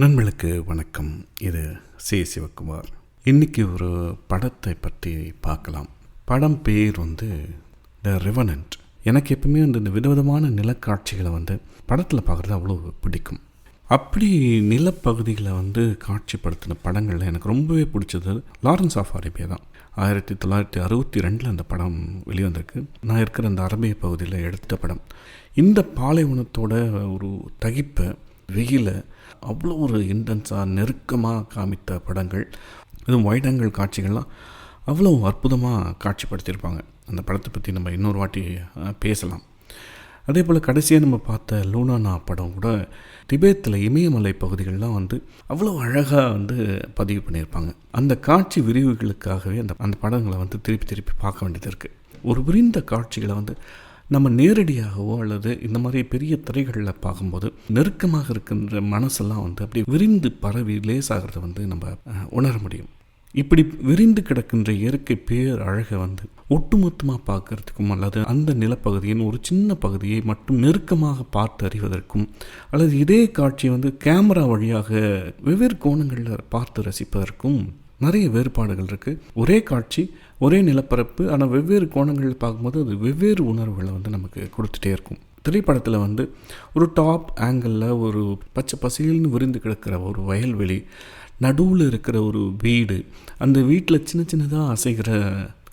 நண்பர்களுக்கு வணக்கம். இது சி. சிவகுமார் இன்றைக்கி ஒரு படத்தை பற்றி பார்க்கலாம். படம் பேர் வந்து த ரிவனண்ட் எனக்கு எப்பவுமே வந்து இந்த விதவிதமான நிலக்காட்சிகளை வந்து படத்தில் பார்க்குறது அவ்வளோ பிடிக்கும். அப்படி நிலப்பகுதிகளை வந்து காட்சிப்படுத்தின படங்களில் எனக்கு ரொம்பவே பிடிச்சது லாரன்ஸ் ஆஃப் அரேபியா தான். ஆயிரத்தி தொள்ளாயிரத்தி அறுபத்தி ரெண்டில் அந்த படம் வெளிவந்திருக்கு. நான் இருக்கிற அந்த அரபிய பகுதியில் எடுத்த படம். இந்த பாலைவனத்தோட ஒரு தகிப்பை வெயிலை அவ்வளோ ஒரு இன்டென்ஸாக நெருக்கமாக காமித்த படங்கள் இதுவும் வைடங்கள் காட்சிகள்லாம் அவ்வளோ அற்புதமாக காட்சிப்படுத்தியிருப்பாங்க. அந்த படத்தை பற்றி நம்ம இன்னொரு வாட்டி பேசலாம். அதே போல் கடைசியாக நம்ம பார்த்த லூனானா படம் கூட திபேத்தில் இமயமலை பகுதிகள்லாம் வந்து அவ்வளோ அழகாக வந்து பதிவு பண்ணியிருப்பாங்க. அந்த காட்சி விரிவுகளுக்காகவே அந்த அந்த படங்களை வந்து திருப்பி திருப்பி பார்க்க வேண்டியது இருக்குது ஒரு விரிந்த காட்சிகளை வந்து நம்ம நேரடியாகவோ அல்லது இந்த மாதிரி பெரிய திரைகளில் பார்க்கும்போது நெருக்கமாக இருக்கின்ற மனசெல்லாம் வந்து அப்படி விரிந்து பரவி லேசாகிறத வந்து நம்ம உணர முடியும். இப்படி விரிந்து கிடக்கின்ற இயற்கை பேர் அழகை வந்து ஒட்டுமொத்தமாக பார்க்கறதுக்கும் அல்லது அந்த நிலப்பகுதியின் ஒரு சின்ன பகுதியை மட்டும் நெருக்கமாக பார்த்து அறிவதற்கும் அல்லது இதே காட்சியை வந்து கேமரா வழியாக வெவ்வேறு கோணங்களில் பார்த்து ரசிப்பதற்கும் நிறைய வேறுபாடுகள் இருக்குது ஒரே காட்சி ஒரே நிலப்பரப்பு ஆனால் வெவ்வேறு கோணங்களில் பார்க்கும்போது அது வெவ்வேறு உணர்வுகளை வந்து நமக்கு கொடுத்துட்டே இருக்கும். திரைப்படத்தில் வந்து ஒரு டாப் ஆங்கிளில் ஒரு பச்சை பசியல்னு விரிந்து கிடக்கிற ஒரு வயல்வெளி நடுவில் இருக்கிற ஒரு வீடு அந்த வீட்டில் சின்ன சின்னதாக அசைகிற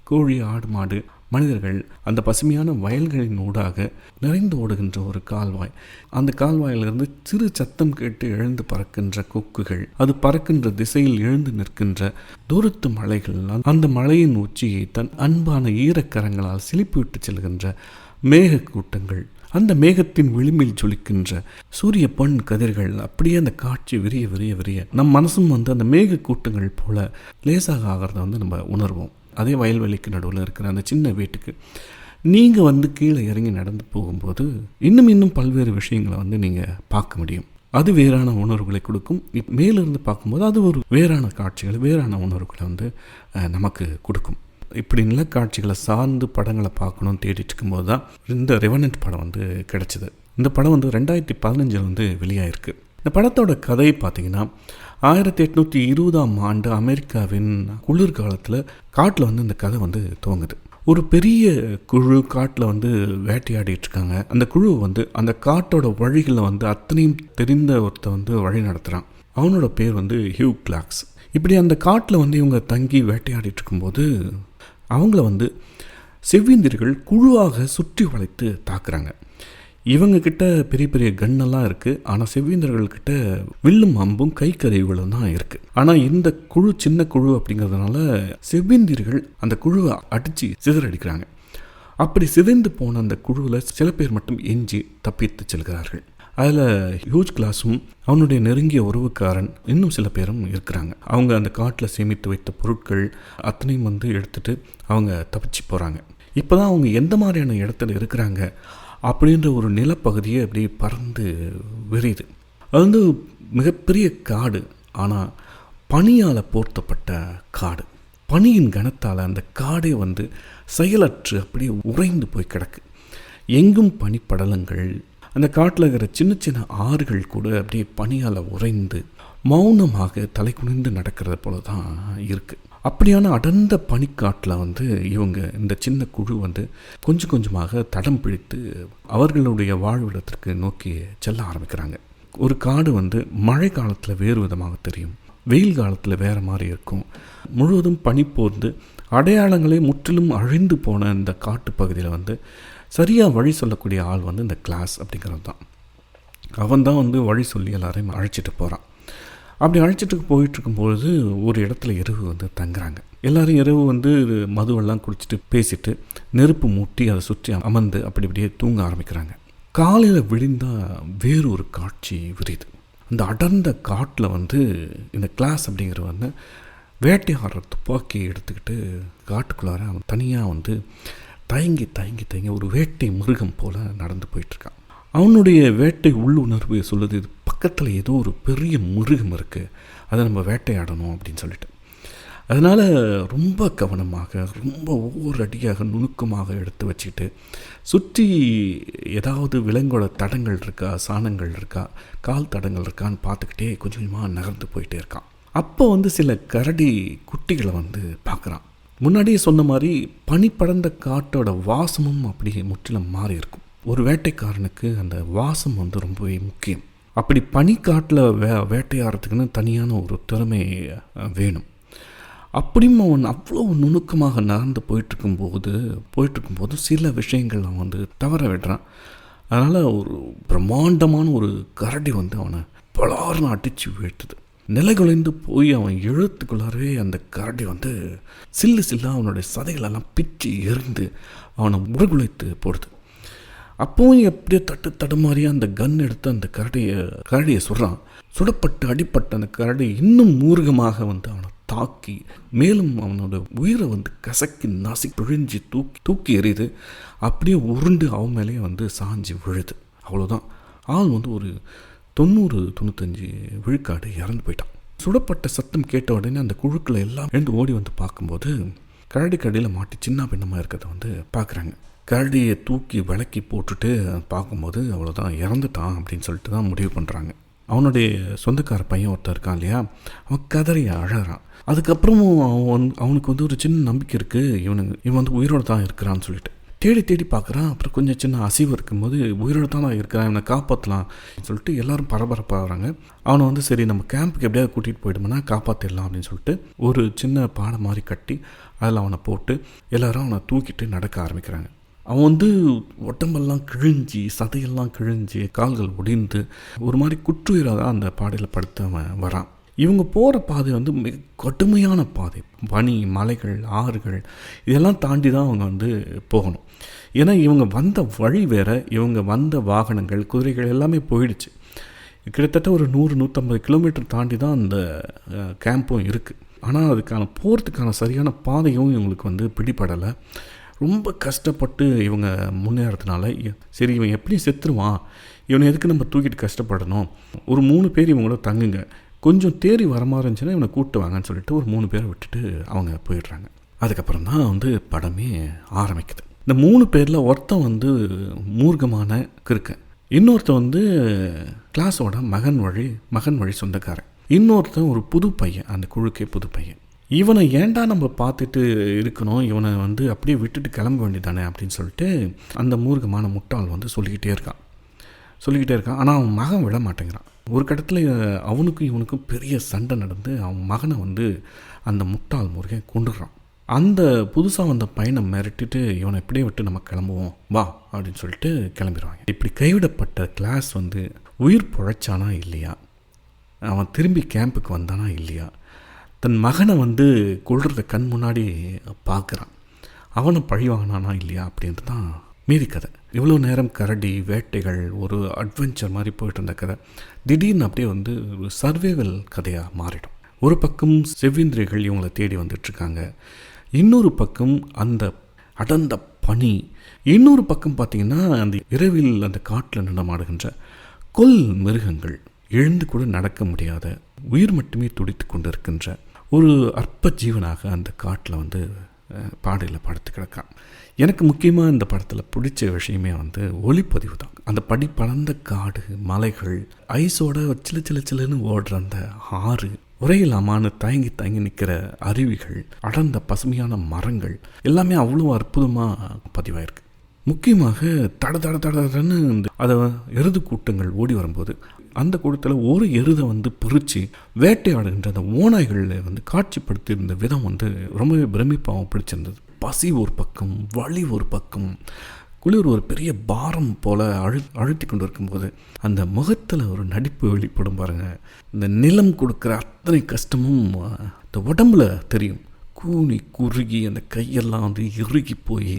கோழி ஆடு மாடு மனிதர்கள் அந்த பசுமையான வயல்களின் ஊடாக நிறைந்து ஓடுகின்ற ஒரு கால்வாய். அந்த கால்வாயிலிருந்து சிறு சத்தம் கேட்டு எழுந்து பறக்கின்ற கொக்குகள் அது பறக்கின்ற திசையில் எழுந்து நிற்கின்ற தூரத்து மலைகள் அந்த மலையின் உச்சியை தன் அன்பான ஈரக்கரங்களால் சிலிப்பிவிட்டு செல்கின்ற மேக கூட்டங்கள் அந்த மேகத்தின் விளிம்பில் ஜொலிக்கின்ற சூரிய பொன் கதிர்கள் அப்படியே அந்த காட்சி விரிய விரிய விரிய. நம் மனசும் வந்து அந்த மேக கூட்டங்கள் போல லேசாக ஆகிறத வந்து நம்ம உணர்வோம். அதே வயல்வெளிக்கு நடுவில் இருக்கிற அந்த சின்ன வீட்டுக்கு நீங்கள் வந்து கீழே இறங்கி நடந்து போகும்போது இன்னும் இன்னும் பல்வேறு விஷயங்களை வந்து நீங்கள் பார்க்க முடியும். அது வேறான உணர்வுகளை கொடுக்கும். இப் மேலிருந்து பார்க்கும்போது அது ஒரு வேறான காட்சிகள் வேறான உணர்வுகளை வந்து நமக்கு கொடுக்கும். இப்படி நிலக்காட்சிகளை சார்ந்து படங்களை பார்க்கணும்னு தேடிட்டு இருக்கும்போது தான் இந்த ரெவனண்ட் படம் வந்து கிடைச்சிது. இந்த படம் வந்து ரெண்டாயிரத்தி பதினஞ்சில் வந்து வெளியாயிருக்கு. இந்த படத்தோட கதை பார்த்தீங்கன்னா ஆயிரத்தி எட்நூற்றி இருபதாம் ஆண்டு அமெரிக்காவின் குளிர்காலத்தில் காட்டில் வந்து இந்த கதை வந்து துவங்குது. ஒரு பெரிய குழு காட்டில் வந்து வேட்டையாடிட்டு இருக்காங்க. அந்த குழு வந்து அந்த காட்டோட வழிகளில் வந்து அத்தனையும் தெரிந்த ஒருத்த வந்து வழி நடத்துகிறான் அவனோட பேர் வந்து ஹியூ கிளாக்ஸ். இப்படி அந்த காட்டில் வந்து இவங்க தங்கி வேட்டையாடிட்டு இருக்கும்போது அவங்கள வந்து செவ்விந்திர்கள் குழுவாக சுற்றி வளைத்து தாக்குறாங்க. இவங்க கிட்ட பெரிய பெரிய கன்னெல்லாம் இருக்குது ஆனால் செவ்வீந்தர்கள்கிட்ட வில்லும் அம்பும் கை கருவிகளும் தான் இருக்குது ஆனால் இந்த குழு சின்ன குழு அப்படிங்கிறதுனால செவ்விந்திரிகள் அந்த குழுவை அடித்து சிதறடிக்கிறாங்க. அப்படி சிதைந்து போன அந்த குழுவில் சில பேர் மட்டும் எஞ்சி தப்பித்து செல்கிறார்கள். அதில் ஹியூஜ் கிளாஸும் அவனுடைய நெருங்கிய உறவுக்காரன் இன்னும் சில பேரும் இருக்கிறாங்க. அவங்க அந்த காட்டில் சேமித்து வைத்த பொருட்கள் அத்தனையும் வந்து எடுத்துட்டு அவங்க தப்பிச்சு போகிறாங்க இப்போ தான் அவங்க எந்த மாதிரியான இடத்துல இருக்கிறாங்க? அப்படின்ற ஒரு நிலப்பகுதியை அப்படி பறந்து விரியுது. அது வந்து மிகப்பெரிய காடு ஆனால் பனியால் போர்த்தப்பட்ட காடு. பனியின் கனத்தால் அந்த காடே வந்து செயலற்று அப்படியே உறைந்து போய் கிடக்கு. எங்கும் பனிப்படலங்கள் அந்த காட்டில் இருக்கிற சின்ன சின்ன ஆறுகள் கூட அப்படியே பனியால் உறைந்து மௌனமாக தலை குனிந்து நடக்கிறது போல தான் இருக்குது அப்படியான அடர்ந்த பனிக்காட்டில் வந்து இவங்க இந்த சின்ன குழு வந்து கொஞ்சம் கொஞ்சமாக தடம் பிடித்து அவர்களுடைய வாழ்விடத்திற்கு நோக்கி செல்ல ஆரம்பிக்கிறாங்க. ஒரு காடு வந்து மழை காலத்தில் வேறு விதமாக தெரியும். வெயில் காலத்தில் வேறு மாதிரி இருக்கும். முழுவதும் பனி போர்ந்து அடையாளங்களே முற்றிலும் அழிந்து போன இந்த காட்டு பகுதியில் வந்து சரியாக வழி சொல்லக்கூடிய ஆள் வந்து இந்த கிளாஸ் அப்படிங்கிறது தான் அவன் தான் வந்து வழி சொல்லி எல்லாரையும் அழைச்சிட்டு போகிறான் அப்படி அழைச்சிட்டு போயிட்டுருக்கும்பொழுது ஒரு இடத்துல இரவு வந்து தங்குறாங்க. எல்லாரும் இரவு வந்து மதுவெல்லாம் குடிச்சிட்டு பேசிட்டு நெருப்பு மூட்டி அதை சுற்றி அமர்ந்து அப்படி இப்படியே தூங்க ஆரம்பிக்கிறாங்க. காலையில் விழுந்தால் வேறு ஒரு காட்சி விரியுது. அந்த அடர்ந்த காட்டில் வந்து இந்த கிளாஸ் அப்படிங்கிற வந்து வேட்டையாடுற துப்பாக்கி எடுத்துக்கிட்டு காட்டுக்குள்ளார அவன் தனியாக வந்து தயங்கி தயங்கி தயங்கி ஒரு வேட்டை மிருகம் போல் நடந்து போயிட்டுருக்கான். அவனுடைய வேட்டை உள்ளுணர்வு சொல்லுது இது பக்கத்தில் ஏதோ ஒரு பெரிய மிருகம் இருக்குது அதை நம்ம வேட்டையாடணும் அப்படின்னு சொல்லிட்டு. அதனால் ரொம்ப கவனமாக ரொம்ப ஒவ்வொரு அடியாக நுணுக்கமாக எடுத்து வச்சுக்கிட்டு சுற்றி ஏதாவது விலங்கோட தடங்கள் இருக்கா சாணங்கள் இருக்கா கால் தடங்கள் இருக்கான்னு பார்த்துக்கிட்டே கொஞ்சம் கொஞ்சமாக நகர்ந்து போயிட்டே இருக்கான். அப்போ வந்து சில கரடி குட்டிகளை வந்து பார்க்குறான். முன்னாடியே சொன்ன மாதிரி பனி படர்ந்த காட்டோட வாசமும் அப்படியே முற்றிலும் மாறி இருக்கும் ஒரு வேட்டைக்காரனுக்கு அந்த வாசம் வந்து ரொம்பவே முக்கியம். அப்படி பனிக்காட்டில் வே வேட்டையாடுறதுக்குன்னு தனியான ஒரு திறமை வேணும். அப்படியும் அவன் அவ்வளோ நுணுக்கமாக நடந்து போயிட்டுருக்கும்போது போயிட்டுருக்கும்போது சில விஷயங்கள் அவன் வந்து தவற விடுறான். அதனால் ஒரு பிரம்மாண்டமான ஒரு கரடி வந்து அவனை பலார்னு அடித்து வீழ்த்துது. நிலைகுலைந்து போய் அவன் எழுத்துக்குள்ளாரவே அந்த கரடி வந்து சில்லு சில்லாக அவனுடைய சதைகளெல்லாம் பிச்சு எரிந்து அவனை முறுகுலைத்து போடுது. அப்பவும் எப்படியோ தட்டு தடுமாறி அந்த கன் எடுத்து அந்த கரடியை கரடியை சுடுறான் சுடப்பட்டு அடிப்பட்ட அந்த கரடி இன்னும் மூர்க்கமாக வந்து அவனை தாக்கி மேலும் அவனோட உயிரை வந்து கசக்கி நசி பிழிஞ்சு தூக்கி தூக்கி எறியுது. அப்படியே உருண்டு அவன் மேலேயே வந்து சாஞ்சு விழுது. அவ்வளோதான் ஆள் வந்து ஒரு தொண்ணூறு தொண்ணூத்தஞ்சு விழுக்காடு இறந்து போயிட்டான். சுடப்பட்ட சத்தம் கேட்ட உடனே அந்த குழுக்களை எல்லாம் எழுந்து ஓடி வந்து பார்க்கும்போது கரடி கடையில் மாட்டி சின்ன பின்னமாக இருக்கிறத வந்து பார்க்குறாங்க. கரடியை தூக்கி விளக்கி போட்டுட்டு பார்க்கும்போது அவ்வளோதான் இறந்துட்டான் அப்படின்னு சொல்லிட்டு தான் முடிவு பண்ணுறாங்க அவனுடைய சொந்தக்கார பையன் ஒருத்தர் இருக்கான் இல்லையா? அவன் கதறி அழகிறான் அதுக்கப்புறமும் அவன் அவனுக்கு வந்து ஒரு சின்ன நம்பிக்கை இருக்குது இவனுக்கு இவன் வந்து உயிரோடு தான் இருக்கிறான்னு சொல்லிட்டு. தேடி தேடி பார்க்குறான். அப்புறம் கொஞ்சம் சின்ன அசைவு இருக்கும்போது உயிரோடு தான் நான் இருக்கிறான் இவனை காப்பாற்றலாம் சொல்லிட்டு எல்லாரும் பரபரப்பாகிறாங்க. அவனை வந்து சரி நம்ம கேம்புக்கு எப்படியாவது கூட்டிகிட்டு போயிட்டோம்னா காப்பாற்றிடலாம் அப்படின்னு சொல்லிட்டு ஒரு சின்ன பானை மாதிரி கட்டி அதில் அவனை போட்டு எல்லாரும் அவனை தூக்கிட்டு நடக்க ஆரம்பிக்கிறாங்க. அவன் வந்து உடம்பெல்லாம் கிழிஞ்சி சதையெல்லாம் கிழிஞ்சி கால்கள் ஒடிந்து ஒரு மாதிரி குற்றுயிராக தான் அந்த பாடையில் படுத்து அவன் வரான். இவங்க போகிற பாதை வந்து மிக கடுமையான பாதை. பனி மலைகள் ஆறுகள் இதெல்லாம் தாண்டி தான் அவங்க வந்து போகணும். ஏன்னா இவங்க வந்த வழி வேற இவங்க வந்த வாகனங்கள் குதிரைகள் எல்லாமே போயிடுச்சு. கிட்டத்தட்ட ஒரு நூறு நூற்றம்பது கிலோமீட்டர் தாண்டி தான் அந்த கேம்பும் இருக்குது ஆனால் அதுக்கான போகிறதுக்கான சரியான பாதையும் இவங்களுக்கு வந்து பிடிபடலை. ரொம்ப கஷ்டப்பட்டு இவங்க முன்னேறதுனால சரி இவன் எப்படி செத்துருவான்? இவனை எதுக்கு நம்ம தூக்கிட்டு கஷ்டப்படணும்? ஒரு மூணு பேர் இவங்களோட தங்குங்க. கொஞ்சம் தேறி வர மாதிரி இருந்துச்சுன்னா இவனை கூப்பிட்டு வாங்கன்னு சொல்லிட்டு ஒரு மூணு பேரை விட்டுட்டு அவங்க போயிடுறாங்க. அதுக்கப்புறம் தான் வந்து படமே ஆரம்பிக்குது. இந்த மூணு பேரில் ஒருத்தன் வந்து மூர்க்கமான கிருக்கன் இன்னொருத்தன் வந்து கிளாஸோட மகன் வழி மகன் வழி சொந்தக்காரன். இன்னொருத்தன் ஒரு புது பையன் அந்த குழுக்கே புது பையன். இவனை ஏன்டா நம்ம பார்த்துட்டு இருக்கணும்? இவனை வந்து அப்படியே விட்டுட்டு கிளம்ப வேண்டியதானே அப்படின்னு சொல்லிட்டு அந்த மூர்க்கமான முட்டாள் வந்து சொல்லிக்கிட்டே இருக்கான். சொல்லிக்கிட்டே இருக்கான். ஆனால் அவன் மகன் விட மாட்டேங்கிறான். ஒரு கட்டத்தில் அவனுக்கும் இவனுக்கும் பெரிய சண்டை நடந்து அவன் மகனை வந்து அந்த முட்டாள் முருகன் கொண்டுடுறான் அந்த புதுசாக வந்த பையனை மிரட்டிட்டு இவனை இப்படியே விட்டு நம்ம கிளம்புவோம். வா அப்படின்னு சொல்லிட்டு கிளம்பிடுவாங்க. இப்படி கைவிடப்பட்ட கிளாஸ் வந்து உயிர் பொழைச்சானா இல்லையா? அவன் திரும்பி கேம்புக்கு வந்தானா இல்லையா? தன் மகனை வந்து கொள்றத கண் முன்னாடி பார்க்குறான். அவனை பழி வாங்கினானா இல்லையா அப்படின்ட்டு தான் மீதி கதை. இவ்வளோ நேரம் கரடி வேட்டைகள் ஒரு அட்வென்ச்சர் மாதிரி போயிட்டு இருந்த கதை. திடீர்னு அப்படியே வந்து ஒரு சர்வேவல் கதையாக மாறிடும். ஒரு பக்கம் செவ்விந்திரிகள் இவங்களை தேடி வந்துட்டுருக்காங்க. இன்னொரு பக்கம் அந்த அடர்ந்த பனி. இன்னொரு பக்கம் பார்த்தீங்கன்னா அந்த இரவில் அந்த காட்டில் நடமாடுகின்ற கொல் மிருகங்கள். எழுந்து கூட நடக்க முடியாத உயிர் மட்டுமே துடித்து கொண்டிருக்கின்ற ஒரு அற்ப ஜீவனாக அந்த காட்டில் வந்து பாடலில் பாடையில் படுத்து கிடக்கான். எனக்கு முக்கியமாக இந்த படத்தில் பிடிச்ச விஷயமே வந்து ஒளிப்பதிவு தான். அந்த படி பழந்த காடு மலைகள் ஐஸோட சில சில சிலுன்னு ஓடுற அந்த ஆறு உரையிலாமான்னு தயங்கி தயங்கி நிற்கிற அருவிகள் அடர்ந்த பசுமையான மரங்கள் எல்லாமே அவ்வளோ அற்புதமாக பதிவாயிருக்கு. முக்கியமாக தட தட தட தடன்னு இந்த அதை எருது கூட்டங்கள் ஓடி வரும்போது அந்த கூட்டத்தில் ஒரு எருதை வந்து பிரித்து வேட்டையாடுகின்ற அந்த ஓநாய்களில் வந்து காட்சிப்படுத்தியிருந்த விதம் வந்து ரொம்பவே பிரமிப்பாகவும் பிடிச்சிருந்தது. பசி ஒரு பக்கம் வலி ஒரு பக்கம் குளிர் ஒரு பெரிய பாரம் போல அழு அழுத்தி கொண்டு இருக்கும்போது அந்த முகத்தில் ஒரு நடிப்பு வெளிப்படும் பாருங்கள் இந்த நிலம் கொடுக்குற அத்தனை கஷ்டமும் அந்த இந்த உடம்புல தெரியும். கூனி குறுகி அந்த கையெல்லாம் வந்து இறுகி போய்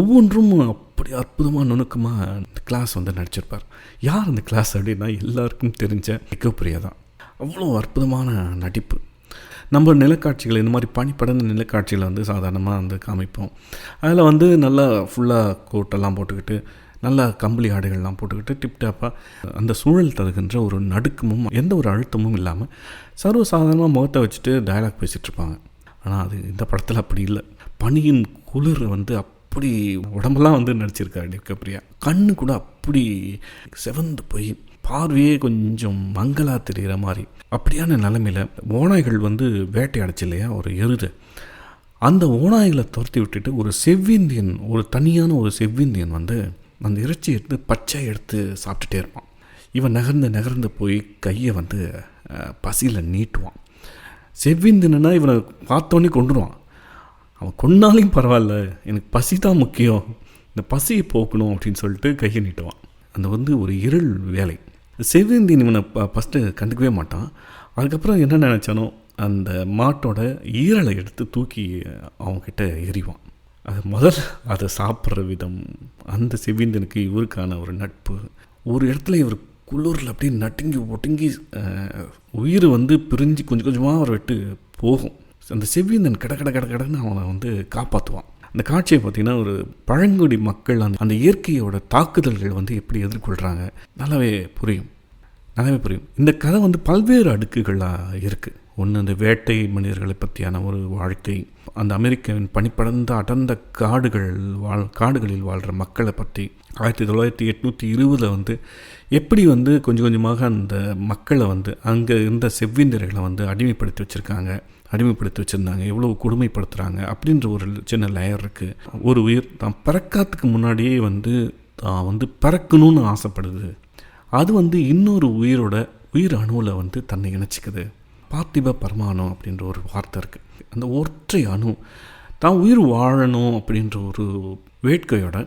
ஒவ்வொன்றும் அப்படி அற்புதமாக நுணுக்கமாக கிளாஸ் வந்து நடிச்சிருப்பார். யார் அந்த கிளாஸ் அப்படின்னா எல்லாருக்கும் தெரிஞ்ச மிகப்பிரியா தான். அவ்வளோ அற்புதமான நடிப்பு. நம்ம நிலக்காட்சிகள் இந்த மாதிரி பனிப்படந்த நிலக்காட்சிகளை வந்து சாதாரணமாக வந்து காமிப்போம். அதில் வந்து நல்லா ஃபுல்லாக கோட்டெல்லாம் போட்டுக்கிட்டு நல்லா கம்பளி ஆடைகள்லாம் போட்டுக்கிட்டு டிப்டாப்பாக அந்த சூழல் தருகின்ற ஒரு நடுக்கமும் எந்த ஒரு அழுத்தமும் இல்லாமல் சர்வசாதாரணமாக முகத்தை வச்சுட்டு டயலாக் பேசிகிட்டு இருப்பாங்க. ஆனால் அது இந்த படத்தில் அப்படி இல்லை. பனியின் குளிர் வந்து அப்படி உடம்பெல்லாம் வந்து நடிச்சிருக்காரு டிகப்ரியா. கண்ணு கூட அப்படி செவந்து போய் பார்வையே கொஞ்சம் மங்கலா தெரிகிற மாதிரி. அப்படியான நிலைமையில் ஓநாய்கள் வந்து வேட்டையாடுச்சு இல்லையா ஒரு எருது. அந்த ஓநாய்களை துரத்தி விட்டுட்டு ஒரு செவ்விந்தியன் ஒரு தனியான ஒரு செவ்விந்தியன் வந்து அந்த இறைச்சி எடுத்து பச்சை எடுத்து சாப்பிட்டுட்டே இருப்பான். இவன் நகர்ந்து நகர்ந்து போய் கையை வந்து பசியில் நீட்டுவான். செவ்விந்தினா இவனை பார்த்தோன்னே கொண்டுருவான் அவன் கொண்டாலையும் பரவாயில்ல எனக்கு பசி தான் முக்கியம். இந்த பசியை போக்கணும் அப்படின்னு சொல்லிட்டு கையை நீட்டுவான். அந்த வந்து ஒரு இருள் வேலை. செவ்வேந்தியன் இவனை ப ஃபஸ்ட்டு கண்டுக்கவே மாட்டான். அதுக்கப்புறம் என்ன நினச்சானோ அந்த மாட்டோட ஈரலை எடுத்து தூக்கி அவங்கக்கிட்ட எறிவான். அது முதல் அதை சாப்பிட்ற விதம். அந்த செவ்வேந்தியனுக்கு இவருக்கான ஒரு நட்பு. ஒரு இடத்துல இவர் குளிரில் அப்படியே நட்டுங்கி ஒட்டுங்கி உயிர் வந்து பிரிஞ்சு கொஞ்சம் கொஞ்சமாக அவரை விட்டு போகும். அந்த செவ்விந்தன் கட கட கட கடன்னு அவனை வந்து காப்பாற்றுவான் அந்த காட்சியை பார்த்திங்கன்னா ஒரு பழங்குடி மக்கள் அந்த அந்த இயற்கையோட தாக்குதல்கள் வந்து எப்படி எதிர்கொள்கிறாங்க நல்லாவே புரியும். நல்லாவே புரியும். இந்த கதை வந்து பல்வேறு அடுக்குகளாக இருக்குது ஒன்று அந்த வேட்டை மனிதர்களை பற்றியான ஒரு வாழ்க்கை அந்த அமெரிக்காவின் பனிப்படர்ந்த அடர்ந்த காடுகள் வாழ் காடுகளில் வாழ்கிற மக்களை பற்றி ஆயிரத்தி தொள்ளாயிரத்தி எட்நூற்றி இருபதில் வந்து எப்படி வந்து கொஞ்சம் கொஞ்சமாக அந்த மக்களை வந்து அங்கே இருந்த செவ்விந்தர்களை வந்து அடிமைப்படுத்தி வச்சுருக்காங்க. அடிமைப்படுத்தி வச்சுருந்தாங்க. எவ்வளோ கொடுமைப்படுத்துகிறாங்க அப்படின்ற ஒரு சின்ன லேயர் இருக்குது ஒரு உயிர் தான் பிறக்காத்துக்கு முன்னாடியே வந்து தான் வந்து பிறக்கணும்னு ஆசைப்படுது. அது வந்து இன்னொரு உயிரோட உயிர் அணுவில் வந்து தன்னை இணைச்சிக்குது. பார்த்திப பரமாணு அப்படின்ற ஒரு வார்த்தை இருக்குது அந்த ஒற்றை அணு தான் உயிர் வாழணும் அப்படின்ற ஒரு வேட்கையோட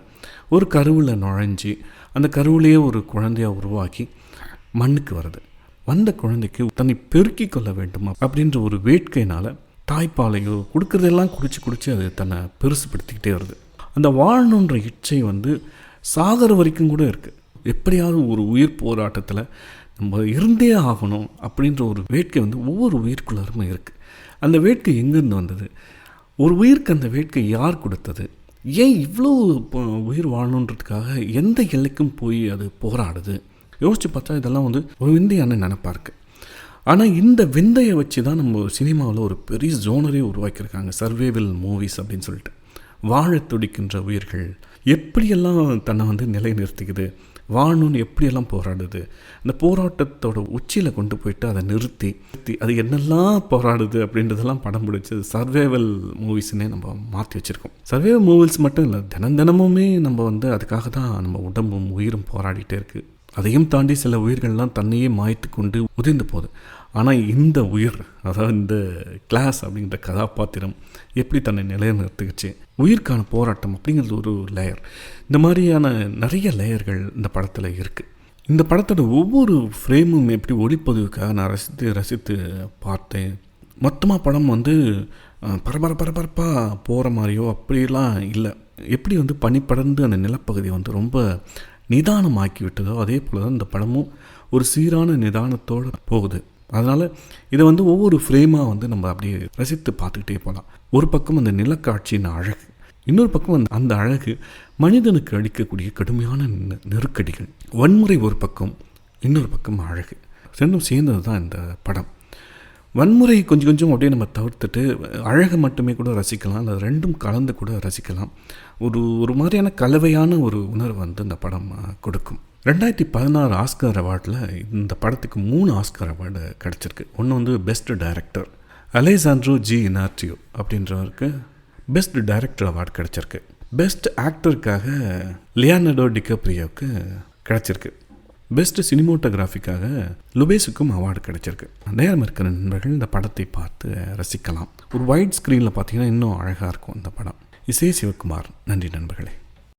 ஒரு கருவில் நுழைஞ்சி அந்த கருவிலேயே ஒரு குழந்தையாக உருவாக்கி மண்ணுக்கு வருது. வந்த குழந்தைக்கு தன்னை பெருக்கி கொள்ள வேண்டுமா அப்படின்ற ஒரு வேட்கையினால் தாய்ப்பாலையோ கொடுக்குறதெல்லாம் குடிச்சு குடிச்சு அது தன்னை பெருசுப்படுத்திக்கிட்டே வருது. அந்த வாழணுன்ற இச்சை வந்து சாகர வரைக்கும் கூட இருக்குது எப்படியாவது ஒரு உயிர் போராட்டத்தில் நம்ம இருந்தே ஆகணும் அப்படின்ற ஒரு வேட்கை வந்து ஒவ்வொரு உயிருக்குள்ளாருமே இருக்குது அந்த வேட்கை எங்கேருந்து வந்தது? ஒரு உயிருக்கு அந்த வேட்கை யார் கொடுத்தது? ஏன் இவ்வளோ உயிர் வாழணுன்றதுக்காக எந்த எல்லைக்கும் போய் அது போராடுது? யோசித்து பார்த்தா இதெல்லாம் வந்து ஒரு விந்தையான நினப்பாக இருக்குது ஆனால் இந்த விந்தையை வச்சு தான் நம்ம சினிமாவில் ஒரு பெரிய ஜோனரே உருவாக்கியிருக்காங்க. சர்வேவில் மூவிஸ் அப்படின்னு சொல்லிட்டு. வாழ துடிக்கின்ற உயிர்கள். எப்படியெல்லாம் தன்னை வந்து நிலைநிறுத்திக்குது வாழணும்னு எப்படியெல்லாம் போராடுது? அந்த போராட்டத்தோட உச்சியில் கொண்டு போயிட்டு அதை நிறுத்தி அது என்னெல்லாம் போராடுது அப்படின்றதெல்லாம் படம் பிடிச்சி சர்வேவல் மூவிஸ்னே நம்ம மாற்றி வச்சுருக்கோம். சர்வேவல் மூவிஸ் மட்டும் இல்லை தினம் தினமுமே நம்ம வந்து அதுக்காக தான் நம்ம உடம்பும் உயிரும் போராடிட்டே இருக்குது அதையும் தாண்டி சில உயிர்கள்லாம் தன்னையே மாய்த்து கொண்டு உதிர்ந்து போகுது. ஆனால் இந்த உயிர் அதாவது இந்த கிளாஸ் அப்படிங்கிற கதாபாத்திரம் எப்படி தன்னை நிலைநிறுத்துக்குச்சு உயிர்க்கான போராட்டம் அப்படிங்கிறது ஒரு லேயர் இந்த மாதிரியான நிறைய லேயர்கள் இந்த படத்தில் இருக்குது இந்த படத்தோட ஒவ்வொரு ஃப்ரேமும் எப்படி ஒளிப்பதிவுக்காக நான் ரசித்து ரசித்து பார்த்தேன். மொத்தமாக படம் வந்து பரபர பரபரப்பாக போகிற மாதிரியோ அப்படிலாம் இல்லை. எப்படி வந்து பனிப்படர்ந்து அந்த நிலப்பகுதி வந்து ரொம்ப நிதானமாக்கி விட்டதோ அதே போல் தான் இந்த படமும் ஒரு சீரான நிதானத்தோடு போகுது. அதனால் இதை வந்து ஒவ்வொரு ஃப்ரேமாக வந்து நம்ம அப்படியே ரசித்து பார்த்துக்கிட்டே போகலாம். ஒரு பக்கம் அந்த நிலக்காட்சியின் அழகு இன்னொரு பக்கம் அந்த அந்த அழகு மனிதனுக்கு அளிக்கக்கூடிய கடுமையான நெருக்கடிகள். வன்முறை ஒரு பக்கம் இன்னொரு பக்கம் அழகு. ரெண்டும் சேர்ந்தது தான் இந்த படம். வன்முறை கொஞ்சம் கொஞ்சம் அப்படியே நம்ம தவிர்த்துட்டு அழகை மட்டுமே கூட ரசிக்கலாம் இல்லை ரெண்டும் கலந்து கூட ரசிக்கலாம். ஒரு ஒரு மாதிரியான கலவையான ஒரு உணர்வு வந்து இந்த படம் கொடுக்கும். ரெண்டாயிரத்தி பதினாறு ஆஸ்கர் அவார்டில் இந்த படத்துக்கு மூணு ஆஸ்கர் அவார்டு கிடச்சிருக்கு. ஒன்று வந்து best director Alejandro G Inarritu அப்படின்றவருக்கு best director award கிடச்சிருக்கு. பெஸ்ட் ஆக்டருக்காக லியானடோ டிகப்ரியோவுக்கு கிடச்சிருக்கு. பெஸ்ட் சினிமோட்டோகிராஃபிக்காக லுபேஸுக்கும் அவார்டு கிடச்சிருக்கு. நேரம் இருக்கிற நண்பர்கள் இந்த படத்தை பார்த்து ரசிக்கலாம். ஒரு ஒயிட் ஸ்க்ரீனில் பார்த்தீங்கன்னா இன்னும் அழகாக இருக்கும் இந்த படம். இசை சிவகுமார். நன்றி நண்பர்களே.